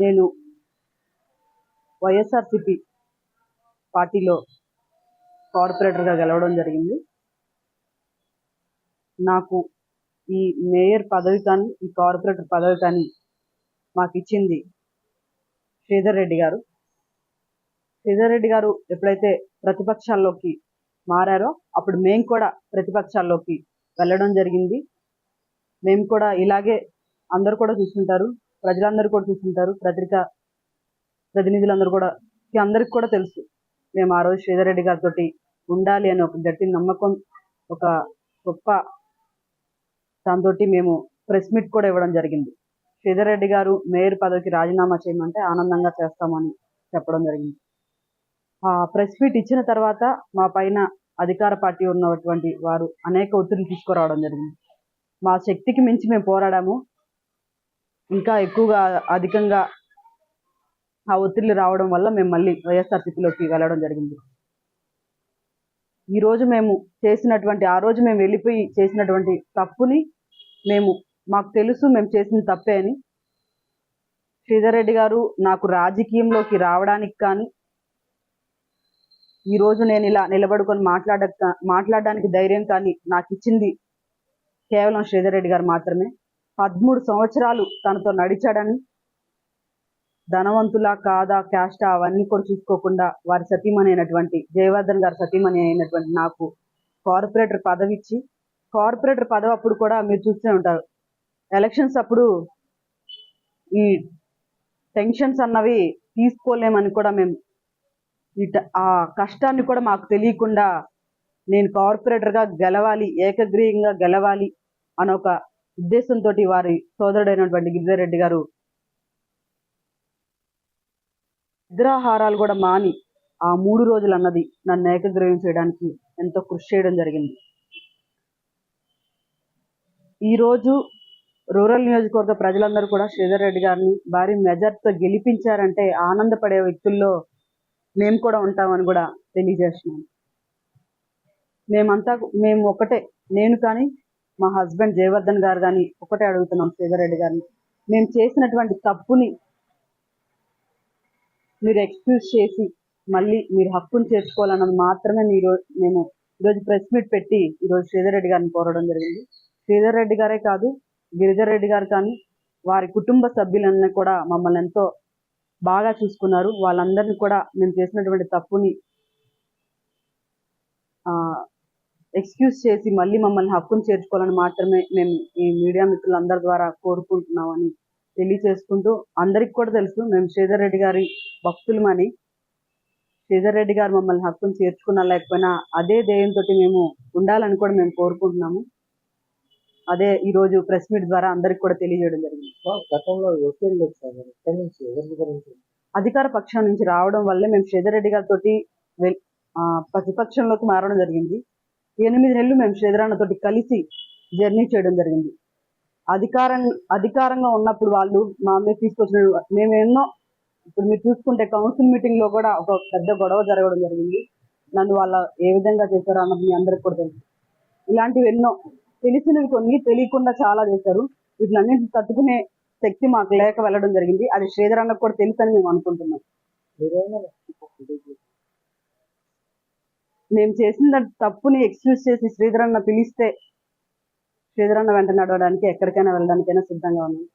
నేను వైఎస్ఆర్సిపి పార్టీలో కార్పొరేటర్గా గెలవడం జరిగింది. నాకు ఈ మేయర్ పదవి కానీ ఈ కార్పొరేటర్ పదవి కానీ మాకు ఇచ్చింది శ్రీధర్ రెడ్డి గారు. శ్రీధర్ రెడ్డి గారు ఎప్పుడైతే ప్రతిపక్షాల్లోకి మారారో అప్పుడు మేము కూడా ప్రతిపక్షాల్లోకి వెళ్ళడం జరిగింది. మేము కూడా ఇలాగే అందరు కూడా చూస్తుంటారు ప్రజలందరూ కూడా చూస్తుంటారు. పత్రిక ప్రతినిధులందరూ కూడా అందరికి కూడా తెలుసు. మేము ఆ రోజు శ్రీధర్ రెడ్డి గారితో ఉండాలి అని ఒక గట్టి నమ్మకం ఒక గొప్ప దాంతో మేము ప్రెస్ మీట్ కూడా ఇవ్వడం జరిగింది. శ్రీధర్ రెడ్డి గారు మేయర్ పదవికి రాజీనామా చేయమంటే ఆనందంగా చేస్తామని చెప్పడం జరిగింది. ఆ ప్రెస్ మీట్ ఇచ్చిన తర్వాత మా పైన అధికార పార్టీ ఉన్నటువంటి వారు అనేక ఒత్తిడిని తీసుకురావడం జరిగింది. మా శక్తికి మించి మేము పోరాడాము. ఇంకా ఎక్కువగా అధికంగా ఆ ఒత్తిడిలు రావడం వల్ల మేము మళ్ళీ వైఎస్ఆర్సీపీలోకి వెళ్ళడం జరిగింది. ఈరోజు మేము చేసినటువంటి ఆ రోజు మేము వెళ్ళిపోయి చేసినటువంటి తప్పుని మేము మాకు తెలుసు మేము చేసిన తప్పే అని. శ్రీధర్ రెడ్డి గారు నాకు రాజకీయంలోకి రావడానికి కానీ ఈరోజు నేను ఇలా నిలబడుకొని మాట్లాడ మాట్లాడడానికి ధైర్యం కానీ నాకు ఇచ్చింది కేవలం శ్రీధర్ రెడ్డి గారు మాత్రమే. పదమూడు సంవత్సరాలు తనతో నడిచాడని. ధనవంతులా కాదా క్యాస్టా అవన్నీ కూడా చూసుకోకుండా వారి సతీమణి అయినటువంటి జయవర్ధన్ గారి సతీమణి అయినటువంటి నాకు కార్పొరేటర్ పదవి ఇచ్చి కార్పొరేటర్ పదవి అప్పుడు కూడా మీరు చూస్తూనే ఉంటారు. ఎలక్షన్స్ అప్పుడు ఈ టెన్షన్స్ అన్నవి తీసుకోలేమని కూడా మేము ఆ కష్టాన్ని కూడా మాకు తెలియకుండా నేను కార్పొరేటర్గా గెలవాలి ఏకగ్రీయంగా గెలవాలి అనొక ఒక ఉద్దేశంతో వారి సోదరుడైనటువంటి గిరిజారెడ్డి రెడ్డి గారు నిద్రాహారాలు కూడా మాని ఆ మూడు రోజులు అన్నది నన్ను ఏకగ్రీవం చేయడానికి ఎంతో కృషి చేయడం జరిగింది. ఈరోజు రూరల్ నియోజకవర్గ ప్రజలందరూ కూడా శ్రీధర్ రెడ్డి గారిని భారీ మెజార్టీతో గెలిపించారంటే ఆనందపడే వ్యక్తుల్లో మేము కూడా ఉంటామని కూడా తెలియజేస్తున్నాను. మేమంతా మేము ఒకటే నేను కానీ మా హస్బెండ్ జయవర్ధన్ గారు కానీ ఒకటే అడుగుతున్నాం శ్రీధర్ రెడ్డి గారిని. మేము చేసినటువంటి తప్పుని మీరు ఎక్స్క్యూజ్ చేసి మళ్ళీ మీరు హక్కును చేర్చుకోవాలన్నది మాత్రమే మీరు మేము ఈరోజు ప్రెస్ మీట్ పెట్టి ఈరోజు శ్రీధర్ రెడ్డి గారిని కోరడం జరిగింది. శ్రీధర్ రెడ్డి గారే కాదు గిరిధర్ రెడ్డి గారు కానీ వారి కుటుంబ సభ్యులన్నీ కూడా మమ్మల్ని ఎంతో బాగా చూసుకున్నారు. వాళ్ళందరినీ కూడా మేము చేసినటువంటి తప్పుని ఎక్స్క్యూజ్ చేసి మళ్ళీ మమ్మల్ని హక్కును చేర్చుకోవాలని మాత్రమే మేము ఈ మీడియా మిత్రులందరి ద్వారా కోరుకుంటున్నామని తెలియచేసుకుంటూ అందరికి కూడా తెలుసు మేము శ్రీధర్ రెడ్డి గారి భక్తులమని. శ్రీధర్ రెడ్డి గారు మమ్మల్ని హక్కును చేర్చుకున్నా లేకపోయినా అదే ధ్యేయంతో మేము ఉండాలని కూడా మేము కోరుకుంటున్నాము. అదే ఈ రోజు ప్రెస్ మీట్ ద్వారా అందరికి కూడా తెలియజేయడం జరిగింది. అధికార పక్షం నుంచి రావడం వల్లే మేము శ్రీధర్ రెడ్డి గారితో ప్రతిపక్షంలోకి మారడం జరిగింది. ఎనిమిది నెలలు మేము శ్రీధరాన్నతోటి కలిసి జర్నీ చేయడం జరిగింది. అధికారం అధికారంగా ఉన్నప్పుడు వాళ్ళు మా మీద తీసుకొచ్చిన మేము ఎన్నో ఇప్పుడు మీరు చూసుకుంటే కౌన్సిల్ మీటింగ్లో కూడా ఒక పెద్ద గొడవ జరగడం జరిగింది. నన్ను వాళ్ళ ఏ విధంగా చేశారో అన్నది మీ అందరికి కూడా తెలుసు. ఇలాంటివి ఎన్నో తెలిసినవి కొన్ని తెలియకుండా చాలా చేశారు. వీటిలన్నింటిని తట్టుకునే శక్తి మాకు లేక వెళ్ళడం జరిగింది. అది శ్రీధర్ అన్నకు కూడా తెలుసని మేము అనుకుంటున్నాం. నేను చేసిన తప్పుని ఎక్స్క్యూజ్ చేసి శ్రీధరన్న పిలిస్తే శ్రీధరన్న వెంట నడవడానికి ఎక్కడికైనా వెళ్ళడానికైనా సిద్ధంగా ఉన్నాను.